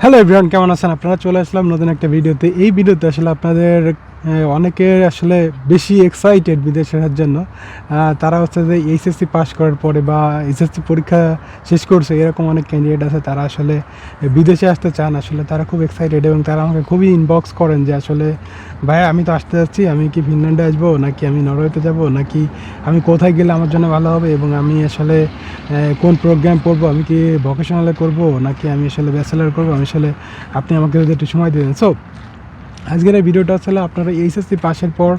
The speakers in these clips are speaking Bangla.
হ্যালো এভরিওয়ান কেমন আছেন? আপনারা চলে আসলাম নতুন একটা ভিডিওতে। এই ভিডিওতে আসলে আপনাদের অনেকে আসলে বেশি এক্সাইটেড বিদেশে আসার জন্য। তারা হচ্ছে যে এইচএসসি পাস করার পরে বা এইচএসসি পরীক্ষা শেষ করছে, এরকম অনেক ক্যান্ডিডেট আছে, তারা আসলে বিদেশে আসতে চান। আসলে তারা খুব এক্সাইটেড এবং তারা আমাকে খুবই ইনবক্স করেন যে আসলে, ভাই, আমি তো আসতে যাচ্ছি, আমি কি ফিনল্যান্ডে আসব, নাকি আমি নরওয়েতে যাব, নাকি আমি কোথায় গেলে আমার জন্য ভালো হবে এবং আমি আসলে কোন প্রোগ্রাম করব আমি কি ভোকেশনালে করব, নাকি আমি আসলে ব্যাচেলার করব? আমি আসলে, আপনি আমাকে যদি একটু সময় দেবেন সো আজকের এই ভিডিওটা আসলে আপনারা এইচএসসি পাশের পর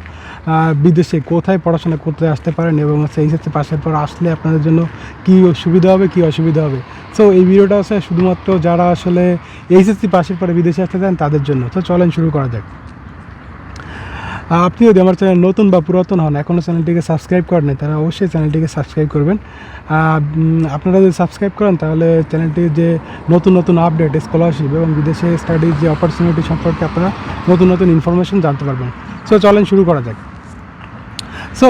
বিদেশে কোথায় পড়াশোনা করতে আসতে পারেন এবং হচ্ছে এইচএসসি পাশের পর আসলে আপনাদের জন্য কী সুবিধা হবে, কী অসুবিধা হবে। সো এই ভিডিওটা হচ্ছে শুধুমাত্র যারা আসলে এইচএসসি পাশের পরে বিদেশে আসতে চান তাদের জন্য। তো চলেন শুরু করা যাক। আপনি যদি আমার চ্যানেল নতুন বা পুরাতন হন এখনও চ্যানেলটিকে সাবস্ক্রাইব করেন তারা অবশ্যই চ্যানেলটিকে সাবস্ক্রাইব করবেন। আপনারা যদি সাবস্ক্রাইব করেন, তাহলে চ্যানেলটির যে নতুন নতুন আপডেট স্কলারশিপ এবং বিদেশে স্টাডির যে অপরচুনিটি সম্পর্কে আপনারা নতুন নতুন ইনফরমেশন জানতে পারবেন। সো চলেন শুরু করা যাক। সো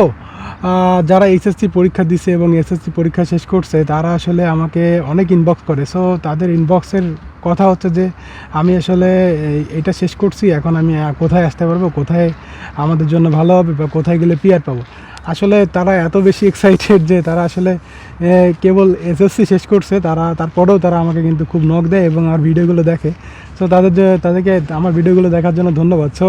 যারা এইচএসসি পরীক্ষা দিছে এবং এসএসসি পরীক্ষা শেষ করছে, তারা আসলে আমাকে অনেক ইনবক্স করে। সো তাদের ইনবক্সের কথা হচ্ছে যে আমি আসলে এটা শেষ করছি, এখন আমি কোথায় আসতে পারব, কোথায় আমাদের জন্য ভালো হবে বা কোথায় গেলে পিয়ার পাবো? আসলে তারা এত বেশি এক্সাইটেড যে তারা আসলে কেবল এসএসসি শেষ করছে, তারা, তারপরেও তারা আমাকে কিন্তু খুব নখ দেয় এবং আমার ভিডিওগুলো দেখে। সো তাদের তাদেরকে, আমার ভিডিওগুলো দেখার জন্য ধন্যবাদ। সো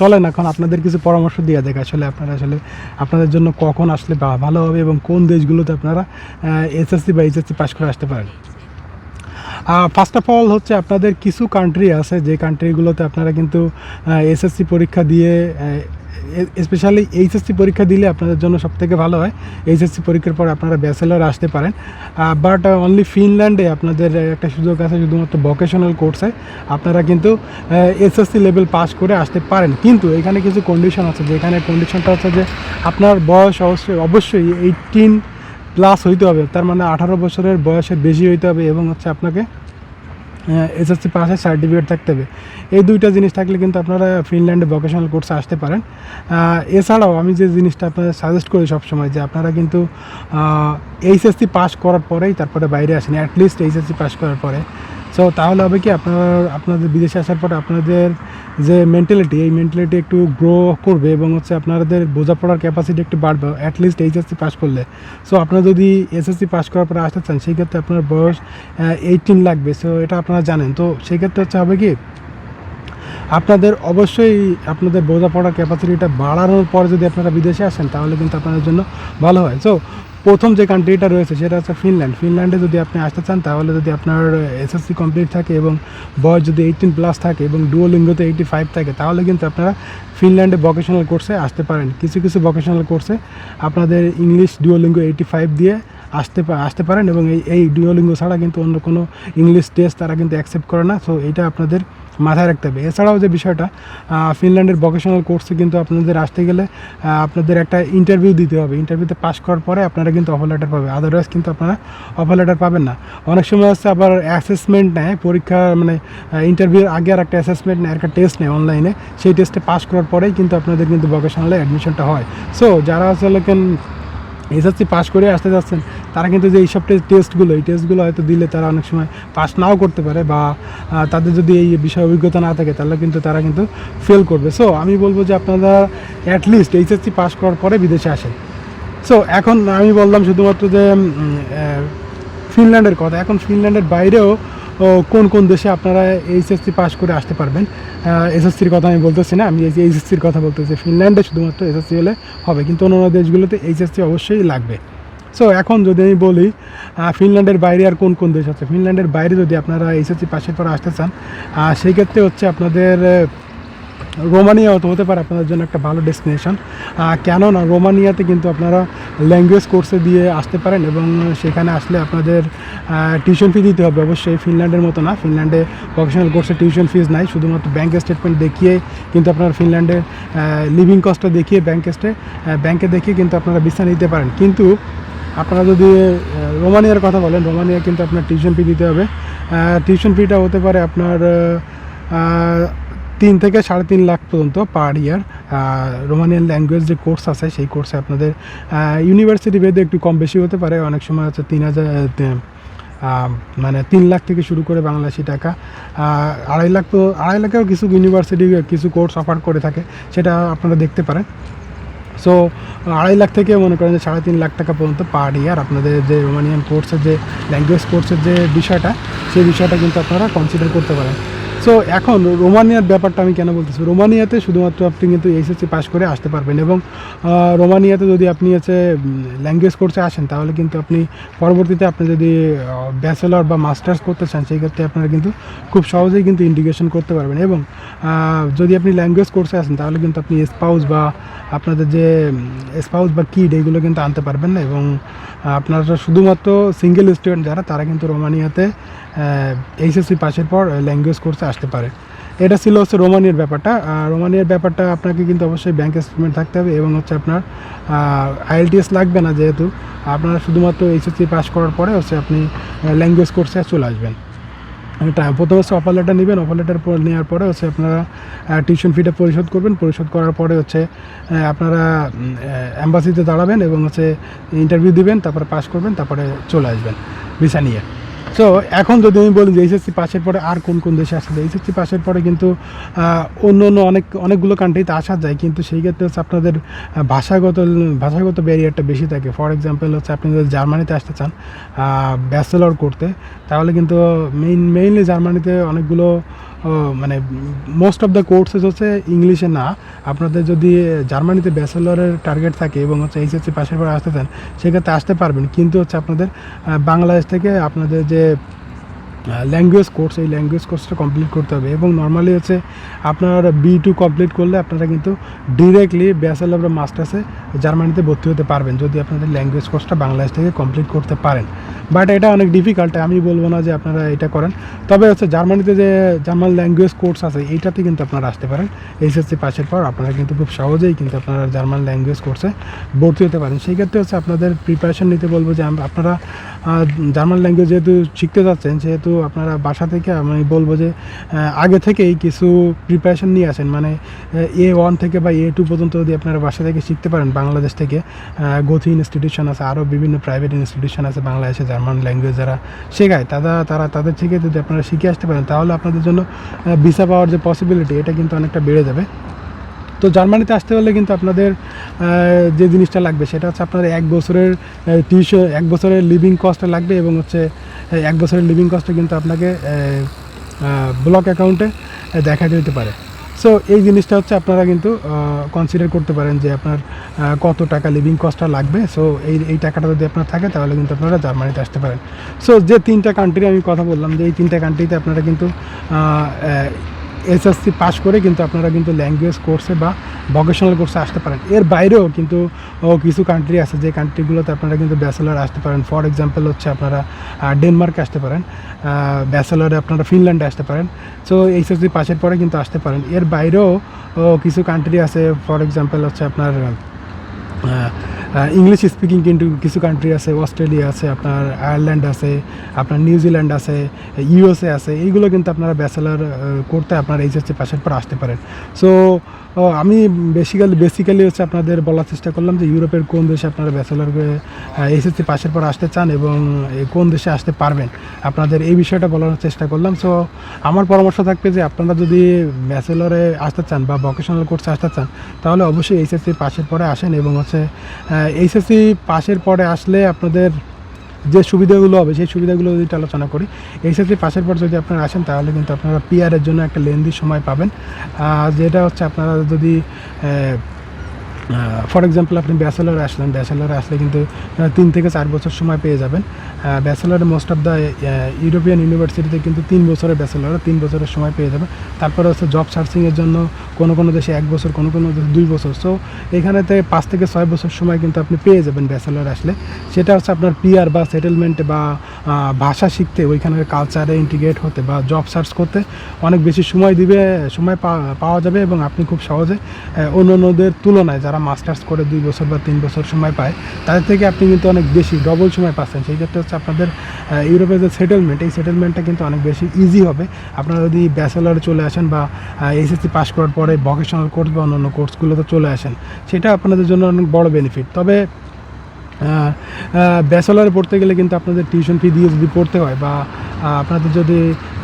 চলেন এখন আপনাদের কিছু পরামর্শ দিয়ে দেখ আসলে আপনারা আসলে, আপনাদের জন্য কখন আসলে ভালো হবে এবং কোন দেশগুলোতে আপনারা এসএসসি বা এইচএসসি পাস করে আসতে পারেন। ফার্স্ট অফ অল হচ্ছে আপনাদের কিছু কান্ট্রি আছে, যে কান্ট্রিগুলোতে আপনারা কিন্তু এসএসসি পরীক্ষা দিয়ে স্পেশালি এইচএসসি পরীক্ষা দিলে আপনাদের জন্য সবথেকে ভালো হয়। এইচএসসি পরীক্ষার পর আপনারা ব্যাচেলার আসতে পারেন। বাট অনলি ফিনল্যান্ডে আপনাদের একটা সুযোগ আছে, শুধুমাত্র ভোকেশনাল কোর্সে আপনারা কিন্তু এসএসসি লেভেল পাস করে আসতে পারেন। কিন্তু এখানে কিছু কন্ডিশন আছে, যেখানে কন্ডিশনটা হচ্ছে যে আপনার বয়স অবশ্যই অবশ্যই এইটিন প্লাস হইতে হবে, তার মানে আঠারো বছরের বয়সে বেশি হইতে হবে এবং হচ্ছে আপনাকে এসএসসি পাসের সার্টিফিকেট থাকতে হবে। এই দুইটা জিনিস থাকলে কিন্তু আপনারা ফিনল্যান্ডে ভোকেশনাল কোর্সে আসতে পারেন। এছাড়াও আমি যে জিনিসটা আপনাদের সাজেস্ট করি সবসময় যে আপনারা কিন্তু এইচএসসি পাস করার পরেই তারপরে বাইরে আসেন অ্যাটলিস্ট এইচএসসি পাস করার পরে। সো তাহলে হবে কি আপনারা, আপনাদের বিদেশে আসার পর আপনাদের যে মেন্টালিটি এই মেন্টালিটি একটু গ্রো করবে এবং হচ্ছে আপনাদের বোঝাপড়ার ক্যাপাসিটি একটু বাড়বে অ্যাটলিস্ট এইচএসসি পাস করলে। সো আপনারা যদি এসএসসি পাস করার পরে আসতে চান, সেই ক্ষেত্রে আপনার বয়স এইটিন লাগবে। সো এটা আপনারা জানেন। তো সেই ক্ষেত্রে হচ্ছে হবে কি, আপনাদের অবশ্যই আপনাদের বোঝাপড়ার ক্যাপাসিটিটা বাড়ানোর পর যদি আপনারা বিদেশে আসেন, তাহলে কিন্তু আপনাদের জন্য ভালো হয়। সো প্রথম যে কান্ট্রিটা রয়েছে সেটা হচ্ছে ফিনল্যান্ড ফিনল্যান্ডে যদি আপনি আসতে চান, তাহলে যদি আপনার এসএসসি কমপ্লিট থাকে এবং বয়স যদি এইটিন প্লাস থাকে এবং ডুয়োলিঙ্গোতে এইটি ফাইভ থাকে, তাহলে কিন্তু আপনারা ফিনল্যান্ডে ভোকেশনাল কোর্সে আসতে পারেন। কিছু কিছু ভোকেশনাল কোর্সে আপনাদের ইংলিশ ডুয়োলিঙ্গো এইটি ফাইভ দিয়ে আসতে আসতে পারেন এবং এই এই ডুয়োলিঙ্গো ছাড়া কিন্তু অন্য কোনো ইংলিশ টেস্ট তারা কিন্তু অ্যাকসেপ্ট করে না। সো এটা আপনাদের মাথায় রাখতে হবে। এছাড়াও যে বিষয়টা ফিনল্যান্ডের ভোকেশনাল কোর্সে কিন্তু আপনাদের আসতে গেলে আপনাদের একটা ইন্টারভিউ দিতে হবে। ইন্টারভিউতে পাস করার পরে আপনারা কিন্তু অফার লেটার পাবে আদারওয়াইজ কিন্তু আপনারা অফার লেটার পাবেন না। অনেক সময় হচ্ছে আবার অ্যাসেসমেন্ট নেয়, পরীক্ষা মানে ইন্টারভিউর আগে আর একটা অ্যাসেসমেন্ট নেয় একটা টেস্ট নেয় অনলাইনে সেই টেস্টে পাস করার পরেই কিন্তু আপনাদের কিন্তু ভোকেশনালে অ্যাডমিশনটা হয়। সো যারা আসলে এসএসসি পাস করে আসতে যাচ্ছেন, তারা কিন্তু যে এইসব টেস্টগুলো এই টেস্টগুলো হয়তো দিলে তারা অনেক সময় পাস নাও করতে পারে বা তাদের যদি এই বিষয়ে অভিজ্ঞতা না থাকে, তাহলে কিন্তু তারা কিন্তু ফেল করবে। সো আমি বলব যে আপনারা অ্যাটলিস্ট এইচএসসি পাস করার পরে বিদেশে আসেন। সো এখন আমি বললাম শুধুমাত্র যে ফিনল্যান্ডের কথা। এখন ফিনল্যান্ডের বাইরেও কোন কোন দেশে আপনারা এইচএসসি পাস করে আসতে পারবেন? এসএসসির কথা আমি বলতেছি না, আমি এইচএসসির কথা বলতেছি, ফিনল্যান্ডে শুধুমাত্র এসএসসি হলে হবে, কিন্তু অন্য অন্য দেশগুলোতে এইচএসসি অবশ্যই লাগবে। সো এখন যদি আমি বলি ফিনল্যান্ডের বাইরে আর কোন কোন দেশ আছে? ফিনল্যান্ডের বাইরে যদি আপনারা এইচএসসি পাশের পর আসতে চান সেই ক্ষেত্রে হচ্ছে আপনাদের রোমানিয়া হতে হতে পারে আপনাদের জন্য একটা ভালো ডেস্টিনেশন কেননা রোমানিয়াতে কিন্তু আপনারা ল্যাঙ্গুয়েজ কোর্সে দিয়ে আসতে পারেন এবং সেখানে আসলে আপনাদের টিউশন ফি দিতে হবে। অবশ্যই ফিনল্যান্ডের মতো না। ফিনল্যান্ডে প্রফেশনাল কোর্সে টিউশন ফিজ নাই। শুধুমাত্র ব্যাঙ্ক স্টেটমেন্ট দেখিয়ে কিন্তু আপনারা ফিনল্যান্ডে লিভিং কস্টটা দেখিয়ে ব্যাঙ্ক স্টে ব্যাঙ্কে দেখিয়ে কিন্তু আপনারা বিছা নিতে পারেন। কিন্তু আপনারা যদি রোমানিয়ার কথা বলেন, রোমানিয়া কিন্তু আপনার টিউশন ফি দিতে হবে। টিউশন ফিটা হতে পারে আপনার তিন থেকে সাড়ে তিন লাখ পর্যন্ত পার ইয়ার রোমানিয়ান ল্যাঙ্গুয়েজ যে কোর্স আছে, সেই কোর্সে আপনাদের ইউনিভার্সিটি ভেদে একটু কম বেশি হতে পারে। অনেক সময় হচ্ছে তিন হাজার মানে তিন লাখ থেকে শুরু করে বাংলাদেশি টাকা। আড়াই লাখ তো, আড়াই লাখেও কিছু ইউনিভার্সিটি কিছু কোর্স অফার করে থাকে, সেটা আপনারা দেখতে পারেন। সো আড়াই লাখ থেকে মনে করেন যে সাড়ে তিন লাখ টাকা পর্যন্ত পার ইয়ার আপনাদের যে রোমানিয়ান কোর্সের যে ল্যাঙ্গুয়েজ কোর্সের যে বিষয়টা, সেই বিষয়টা কিন্তু আপনারা কনসিডার করতে পারেন। সো এখন রোমানিয়ার ব্যাপারটা আমি কেন বলতেছি? রোমানিয়াতে শুধুমাত্র আপনি কিন্তু এইচএসসি পাস করে আসতে পারবেন এবং রোমানিয়াতে যদি আপনি হচ্ছে ল্যাঙ্গুয়েজ কোর্সে আসেন, তাহলে কিন্তু আপনি পরবর্তীতে আপনি যদি ব্যাচেলর বা মাস্টার্স করতে চান, সেই ক্ষেত্রে আপনারা কিন্তু খুব সহজেই কিন্তু ইন্টিগ্রেশন করতে পারবেন এবং যদি আপনি ল্যাঙ্গুয়েজ কোর্সে আসেন, তাহলে কিন্তু আপনি স্পাউস বা আপনাদের যে স্পাউস বা কিড এইগুলো কিন্তু আনতে পারবেন না এবং আপনারা শুধুমাত্র সিঙ্গেল স্টুডেন্ট যারা, তারা কিন্তু রোমানিয়াতে এইচএসসি পাশের পর ল্যাঙ্গুয়েজ কোর্সে আসতে পারে। এটা ছিল হচ্ছে রোমানিয়ার ব্যাপারটা। রোমানিয়ার ব্যাপারটা আপনাকে কিন্তু অবশ্যই ব্যাংক স্টেটমেন্ট থাকতে হবে এবং হচ্ছে আপনার আইএলটিএস লাগবে না যেহেতু। আপনারা শুধুমাত্র এইচএসসি পাস করার পরে হচ্ছে আপনি ল্যাঙ্গুয়েজ কোর্সে চলে আসবেন। প্রথমে হচ্ছে অফার লেটার নেবেন। অফার লেটার নেওয়ার পরে হচ্ছে আপনারা টিউশন ফিটা পরিশোধ করবেন। পরিশোধ করার পরে হচ্ছে আপনারা অ্যাম্বাসিতে দাঁড়াবেন এবং হচ্ছে ইন্টারভিউ দিবেন, তারপরে পাস করবেন, তারপরে চলে আসবেন। ভিসা নিয়ে। সো এখন যদি আমি বলি যে এইচএসসি পাশের পরে আর কোন কোন দেশে আসা যায়? এইচএসসি পাশের পরে কিন্তু অন্য অন্য অনেক, অনেকগুলো কান্ট্রিতে আসা যায়। কিন্তু সেই ক্ষেত্রে হচ্ছে আপনাদের ভাষাগত ভাষাগত ব্যারিয়ারটা বেশি থাকে। ফর এক্সাম্পল হচ্ছে আপনি যদি জার্মানিতে আসতে চান ব্যাচেলর করতে, তাহলে কিন্তু মেইন মেইনলি জার্মানিতে অনেকগুলো মানে মোস্ট অফ দ্য কোর্সেস হচ্ছে ইংলিশে না। আপনাদের যদি জার্মানিতে ব্যাচেলরের টার্গেট থাকে এবং হচ্ছে এইচএসসি পাশের পর আসতে চান, সেক্ষেত্রে আসতে পারবেন। কিন্তু হচ্ছে আপনাদের বাংলাদেশ থেকে আপনাদের যে ল্যাঙ্গুয়েজ কোর্স এই ল্যাঙ্গুয়েজ কোর্সটা কমপ্লিট করতে হবে এবং নর্মালি হচ্ছে আপনার বি টু কমপ্লিট করলে আপনারা কিন্তু ডিরেক্টলি ব্যাচেলর বা মাস্টার্সে জার্মানিতে ভর্তি হতে পারবেন যদি আপনাদের ল্যাঙ্গুয়েজ কোর্সটা বাংলাদেশ থেকে কমপ্লিট করতে পারেন। বাট এটা অনেক ডিফিকাল্ট আমি বলব না যে আপনারা এটা করেন। তবে হচ্ছে জার্মানিতে যে জার্মান ল্যাঙ্গুয়েজ কোর্স আছে, এইটাতে কিন্তু আপনারা আসতে পারেন। এইচএসসি পাশের পর আপনারা কিন্তু খুব সহজেই কিন্তু আপনারা জার্মান ল্যাঙ্গুয়েজ কোর্সে ভর্তি হতে পারেন। সেই ক্ষেত্রে হচ্ছে আপনাদের প্রিপারেশন নিতে বলব যে আপনারা জার্মান ল্যাঙ্গুয়েজ যেহেতু শিখতে যাচ্ছেন, সেহেতু আপনারা বাসা থেকে আমি বলব যে আগে থেকেই কিছু প্রিপারেশন নিয়ে আসেন। মানে এ ওয়ান থেকে বা এ টু পর্যন্ত যদি আপনারা বাসা থেকে শিখতে পারেন বাংলাদেশ থেকে গথি ইনস্টিটিউশন আছে আরও বিভিন্ন প্রাইভেট ইনস্টিটিউশন আছে বাংলাদেশে জার্মান ল্যাঙ্গুয়েজ যারা শেখায়, তারা তারা, তাদের থেকে যদি আপনারা শিখে আসতে পারেন, তাহলে আপনাদের জন্য ভিসা পাওয়ার যে পসিবিলিটি এটা কিন্তু অনেকটা বেড়ে যাবে। তো জার্মানিতে আসতে হলে কিন্তু আপনাদের যে জিনিসটা লাগবে সেটা হচ্ছে আপনার এক বছরের টিউশন, এক বছরের লিভিং কস্টে লাগবে এবং হচ্ছে এক বছরের লিভিং কস্টে কিন্তু আপনাকে ব্লক অ্যাকাউন্টে দেখা দিতে পারে। সো এই জিনিসটা হচ্ছে আপনারা কিন্তু কনসিডার করতে পারেন যে আপনার কত টাকা লিভিং কস্টটা লাগবে। সো এই এই টাকাটা যদি আপনার থাকে তাহলে কিন্তু আপনারা জার্মানিতে আসতে পারেন। সো যে তিনটা কান্ট্রি আমি কথা বললাম, যে এই তিনটা কান্ট্রিতে আপনারা কিন্তু এসএসসি পাশ করে কিন্তু আপনারা কিন্তু ল্যাঙ্গুয়েজ কোর্সে বা ভকেশনাল কোর্সে আসতে পারেন। এর বাইরেও কিন্তু কিছু কান্ট্রি আছে যে কান্ট্রিগুলোতে আপনারা কিন্তু ব্যাচেলার আসতে পারেন। ফর এক্সাম্পল হচ্ছে আপনারা ডেনমার্কে আসতে পারেন ব্যাচেলারে আপনারা ফিনল্যান্ডে আসতে পারেন। সো এইচএসসি পাশের পরে কিন্তু আসতে পারেন। এর বাইরেও কিছু কান্ট্রি আছে ফর এক্সাম্পল হচ্ছে আপনার ইংলিশ স্পিকিং কিন্তু কিছু কান্ট্রি আছে অস্ট্রেলিয়া আছে, আপনার আয়ারল্যান্ড আছে, আপনার নিউজিল্যান্ড আছে ইউএসএ আছে, এইগুলো কিন্তু আপনারা ব্যাচেলার করতে আপনার এইচএসসি পাশের পর আসতে পারেন। সো আমি বেসিক্যালি বেসিক্যালি হচ্ছে আপনাদের বলার চেষ্টা করলাম যে ইউরোপের কোন দেশে আপনারা ব্যাচেলার এইচএসসি পাশের পর আসতে চান এবং কোন দেশে আসতে পারবেন, আপনাদের এই বিষয়টা বলার চেষ্টা করলাম। সো আমার পরামর্শ থাকবে যে আপনারা যদি ব্যাচেলরে আসতে চান বা ভকেশনাল কোর্সে আসতে চান, তাহলে অবশ্যই এইচএসসি পাশের পরে আসেন এবং হচ্ছে এইচএসসি পাশের পরে আসলে আপনাদের যে সুবিধাগুলো হবে, সেই সুবিধাগুলো যদি আলোচনা করি। এইচএসসি পাশের পর যদি আপনারা আসেন, তাহলে কিন্তু আপনারা পিআরের জন্য একটা লেন্দি সময় পাবেন। যেটা হচ্ছে আপনারা যদি ফর এক্সাম্পল আপনি ব্যাচেলরে আসলেন ব্যাচেলরে আসলে কিন্তু তিন থেকে চার বছর সময় পেয়ে যাবেন। ব্যাচেলরে মোস্ট অফ দ্য ইউরোপিয়ান ইউনিভার্সিটিতে কিন্তু তিন বছরের ব্যাচেলরে তিন বছরের সময় পেয়ে যাবেন। তারপরে হচ্ছে জব সার্চিংয়ের জন্য কোনো কোনো দেশে এক বছর, কোনো কোনো দেশে দুই বছর। সো এখানেতে পাঁচ থেকে ছয় বছর সময় কিন্তু আপনি পেয়ে যাবেন ব্যাচেলর আসলে। সেটা হচ্ছে আপনার পিয়ার বা সেটেলমেন্টে বা ভাষা শিখতে ওইখানের কালচারে ইন্টিগ্রেট হতে বা জব সার্চ করতে অনেক বেশি সময় দিবে, সময় পাওয়া যাবে এবং আপনি খুব সহজে অন্য অন্যদের তুলনায় যারা মাস্টার্স করে দুই বছর বা তিন বছর সময় পায়, তাদের থেকে আপনি কিন্তু অনেক বেশি ডবল সময় পাচ্ছেন। সেই ক্ষেত্রে হচ্ছে আপনাদের ইউরোপের যে সেটেলমেন্ট এই সেটেলমেন্টটা কিন্তু অনেক বেশি ইজি হবে। আপনারা যদি ব্যাচেলার চলে আসেন বা এইচএসসি পাস করার পরে ভকেশনাল কোর্স বা অন্য কোর্সগুলোতে চলে আসেন, সেটা আপনাদের জন্য অনেক বড় বেনিফিট তবে ব্যাচেলারে পড়তে গেলে কিন্তু আপনাদের টিউশন ফি দিয়ে যদি পড়তে হয় বা আপনাদের যদি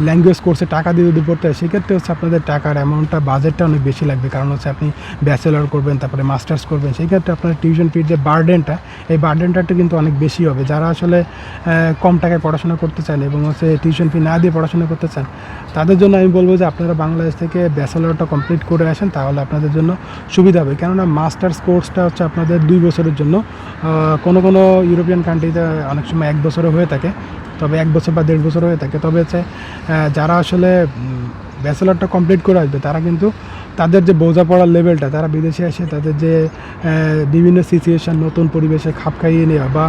ল্যাঙ্গুয়েজ কোর্সে টাকা দিয়ে যদি পড়তে হয়, সেক্ষেত্রে হচ্ছে আপনাদের টাকার অ্যামাউন্টটা বাজেটটা অনেক বেশি লাগবে। কারণ হচ্ছে আপনি ব্যাচেলার করবেন, তারপরে মাস্টার্স করবেন সেই ক্ষেত্রে আপনার টিউশন ফির যে বার্ডেনটা এই বার্ডেনটা কিন্তু অনেক বেশি হবে। যারা আসলে কম টাকায় পড়াশোনা করতে চান এবং হচ্ছে টিউশন ফি না দিয়ে পড়াশোনা করতে চান, তাদের জন্য আমি বলব যে আপনারা বাংলাদেশ থেকে ব্যাচেলারটা কমপ্লিট করে আসেন, তাহলে আপনাদের জন্য সুবিধা হবে। কেননা মাস্টার্স কোর্সটা হচ্ছে আপনাদের দুই বছরের জন্য কোনো কোনো ইউরোপিয়ান কান্ট্রিতে অনেক সময় এক বছরও হয়ে থাকে, তবে এক বছর বা দেড় বছর হয়ে থাকে। তবে হচ্ছে যারা আসলে ব্যাচেলরটা কমপ্লিট করে আসবে, তারা কিন্তু তাদের যে বোঝাপড়ার লেভেলটা তারা বিদেশে এসে তাদের যে বিভিন্ন সিচুয়েশান নতুন পরিবেশে খাপ খাইয়ে নেওয়া বা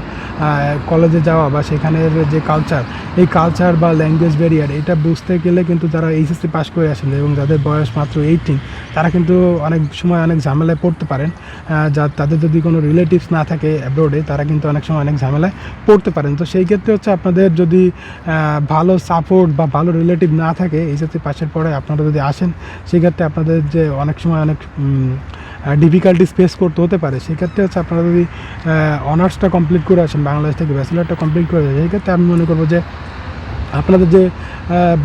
কলেজে যাওয়া বা সেখানের যে কালচার এই কালচার বা ল্যাঙ্গুয়েজ ব্যারিয়ার এটা বুঝতে গেলে কিন্তু যারা এইচএসসি পাস করে আসেন এবং যাদের বয়স মাত্র এইটিন তারা কিন্তু অনেক সময় অনেক ঝামেলায় পড়তে পারেন। যা তাদের যদি কোনো রিলেটিভস না থাকে অ্যাব্রোডে তারা কিন্তু অনেক সময় অনেক ঝামেলায় পড়তে পারেন। তো সেই ক্ষেত্রে হচ্ছে আপনাদের যদি ভালো সাপোর্ট বা ভালো রিলেটিভ না থাকে এইচএসসি পাশের পরে আপনারা যদি আসেন, সেক্ষেত্রে আপনাদের যে অনেক সময় অনেক ডিফিকাল্টিস ফেস করতে হতে পারে সেক্ষেত্রে হচ্ছে আপনারা যদি অনার্সটা কমপ্লিট করে আসেন, বাংলাদেশ থেকে ব্যাচেলারটা কমপ্লিট করে আসেন সেক্ষেত্রে আমি মনে করব যে আপনাদের যে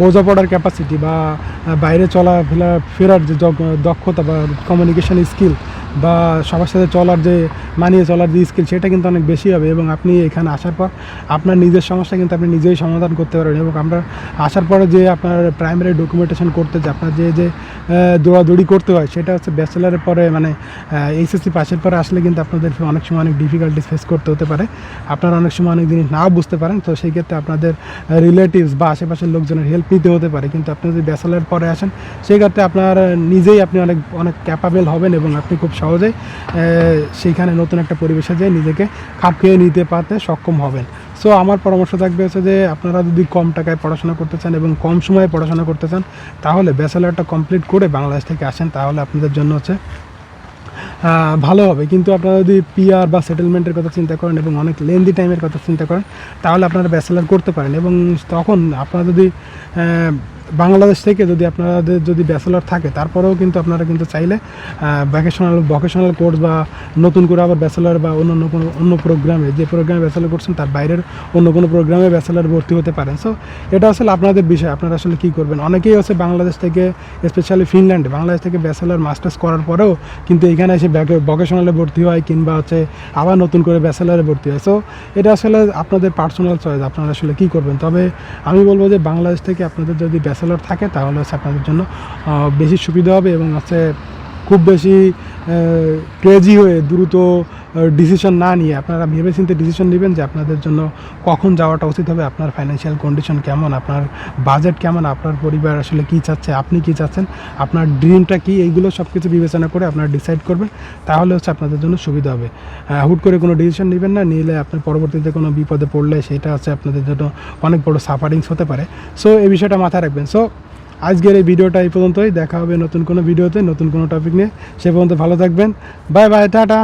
বোঝাপড়ার ক্যাপাসিটি বা বাইরে বাইরে চলাফেরা, ফেরার যে দক্ষতা বা কমিউনিকেশন স্কিল বা সবার সাথে চলার যে, মানিয়ে চলার যে স্কিল সেটা কিন্তু অনেক বেশি হবে এবং আপনি এখানে আসার পর আপনার নিজের সমস্যা কিন্তু আপনি নিজেই সমাধান করতে পারবেন এবং আমরা আসার পরে যে আপনার প্রাইমারি ডকুমেন্টেশন করতে যে, আপনার যে যে দৌড়াদৌড়ি করতে হয়, সেটা হচ্ছে ব্যাচেলারের পরে মানে এইচএসসি পাশের পরে আসলে কিন্তু আপনাদের অনেক সময় অনেক ডিফিকাল্টিস ফেস করতে হতে পারে। আপনারা অনেক সময় অনেক জিনিস নাও বুঝতে পারেন, তো সেই ক্ষেত্রে আপনাদের রিলেটিভস বা আশেপাশের লোকজনের হেল্প নিতে হতে পারে। কিন্তু আপনি যদি ব্যাচেলার পরে আসেন, সেই ক্ষেত্রে আপনার নিজেই আপনি অনেক অনেক ক্যাপাবেল হবেন এবং আপনি খুব সহজেই সেইখানে নতুন একটা পরিবেশে যেয়ে নিজেকে খাপ খেয়ে নিতে পারতে সক্ষম হবেন। সো আমার পরামর্শ থাকবে হচ্ছে যে, আপনারা যদি কম টাকায় পড়াশোনা করতে চান এবং কম সময়ে পড়াশোনা করতে চান, তাহলে ব্যাচেলারটা কমপ্লিট করে বাংলাদেশ থেকে আসেন, তাহলে আপনাদের জন্য হচ্ছে ভালো হবে। কিন্তু আপনারা যদি পিআর বা সেটেলমেন্টের কথা চিন্তা করেন এবং অনেক লেন্দি টাইমের কথা চিন্তা করেন, তাহলে আপনারা ব্যাচেলার করতে পারেন এবং তখন আপনারা যদি বাংলাদেশ থেকে যদি আপনাদের যদি ব্যাচেলার থাকে, তারপরেও কিন্তু আপনারা কিন্তু চাইলে ভ্যাকেশনাল ভকেশনাল কোর্স বা নতুন করে আবার ব্যাচেলার বা অন্য কোনো, অন্য প্রোগ্রামে যে প্রোগ্রামে ব্যাচেলার করছেন, তার বাইরের অন্য কোনো প্রোগ্রামে ব্যাচেলার ভর্তি হতে পারেন। সো এটা আসলে আপনাদের বিষয়, আপনারা আসলে কী করবেন? অনেকেই হচ্ছে বাংলাদেশ থেকে স্পেশালি ফিনল্যান্ডে বাংলাদেশ থেকে ব্যাচেলার মাস্টার্স করার পরেও কিন্তু এখানে এসে ভকেশনালে ভর্তি হয়, কিংবা হচ্ছে আবার নতুন করে ব্যাচেলারে ভর্তি হয়। সো এটা আসলে আপনাদের পার্সোনাল চয়েস আপনারা আসলে কী করবেন? তবে আমি বলব যে বাংলাদেশ থেকে আপনাদের যদি ব্যাচেলার থাকে তাহলে হচ্ছে আপনাদের জন্য বেশি সুবিধা হবে এবং হচ্ছে খুব বেশি ক্রেজি হয়ে দ্রুত ডিসিশন না নিয়ে আপনারা ভেবে চিন্তে ডিসিশন নেবেন যে আপনাদের জন্য কখন যাওয়াটা উচিত হবে, আপনার ফাইন্যান্সিয়াল কন্ডিশন কেমন, আপনার বাজেট কেমন, আপনার পরিবার আসলে কী চাচ্ছে, আপনি কী চাচ্ছেন, আপনার ড্রিমটা কী, এইগুলো সব কিছু বিবেচনা করে আপনারা ডিসাইড করবেন, তাহলে হচ্ছে আপনাদের জন্য সুবিধা হবে। হুট করে কোনো ডিসিশন নেবেন না, নিলে আপনার পরবর্তীতে কোনো বিপদে পড়লে সেটা হচ্ছে আপনাদের জন্য অনেক বড় সাফারিংস হতে পারে। সো এই বিষয়টা মাথায় রাখবেন। সো আজকের এই ভিডিওটা এই পর্যন্তই। দেখা হবে নতুন কোনো ভিডিওতে, নতুন কোনো টপিক নিয়ে। সে পর্যন্ত ভালো থাকবেন। Bye bye tata.